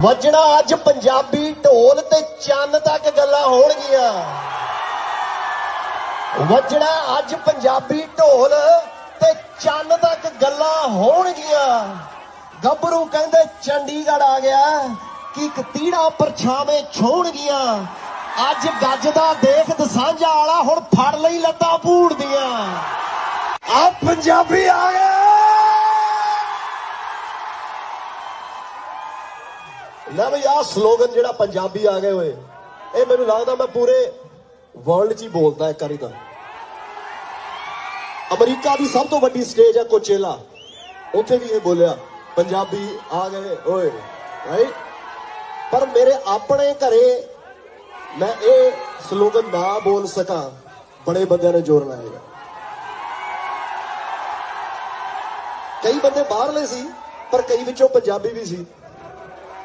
ਵੱਜਣਾ ਅੱਜ ਪੰਜਾਬੀ ਢੋਲ ਤੇ ਚੰਨ ਤੱਕ ਗੱਲਾਂ ਹੋਣਗੀਆਂ। ਵੱਜਣਾ ਅੱਜ ਪੰਜਾਬੀ ਢੋਲ ਤੇ ਚੰਨ ਤੱਕ ਗੱਲਾਂ ਹੋਣਗੀਆਂ। ਗੱਭਰੂ ਕਹਿੰਦੇ ਚੰਡੀਗੜ੍ਹ ਆ ਗਿਆ ਕਿ ਕਤੀੜਾ ਪਰਛਾਵੇਂ ਛੋਣਗੀਆਂ ਅੱਜ ਗੱਜਦਾ ਦੇਖ ਦਸਾਂਝਾ ਵਾਲਾ ਹੁਣ ਫੜ ਲਈ ਲੱਤਾਂ ਪੂੜਦੀਆਂ ਆ ਪੰਜਾਬੀ ਆ ਗਿਆ ਲੈ ਬਈ, ਆਹ ਸਲੋਗਨ ਜਿਹੜਾ ਪੰਜਾਬੀ ਆ ਗਏ ਹੋਏ, ਇਹ ਮੈਨੂੰ ਲੱਗਦਾ ਮੈਂ ਪੂਰੇ ਵਰਲਡ 'ਚ ਹੀ ਬੋਲਦਾ ਇੱਕ ਵਾਰੀ ਤਾਂ। ਅਮਰੀਕਾ ਦੀ ਸਭ ਤੋਂ ਵੱਡੀ ਸਟੇਜ ਹੈ ਕੋਚੇਲਾ। ਉੱਥੇ ਵੀ ਇਹ ਬੋਲਿਆ, ਪੰਜਾਬੀ ਆ ਗਏ ਓਏ ਰਾਈਟ ਪਰ ਮੇਰੇ ਆਪਣੇ ਘਰੇ ਮੈਂ ਇਹ ਸਲੋਗਨ ਨਾ ਬੋਲ ਸਕਾਂ, ਬੜੇ ਬੰਦਿਆਂ ਨੇ ਜ਼ੋਰ ਲਾਏਗਾ ਕਈ ਬੰਦੇ ਬਾਹਰਲੇ ਸੀ, ਪਰ ਕਈ ਵਿੱਚੋਂ ਪੰਜਾਬੀ ਵੀ ਸੀ।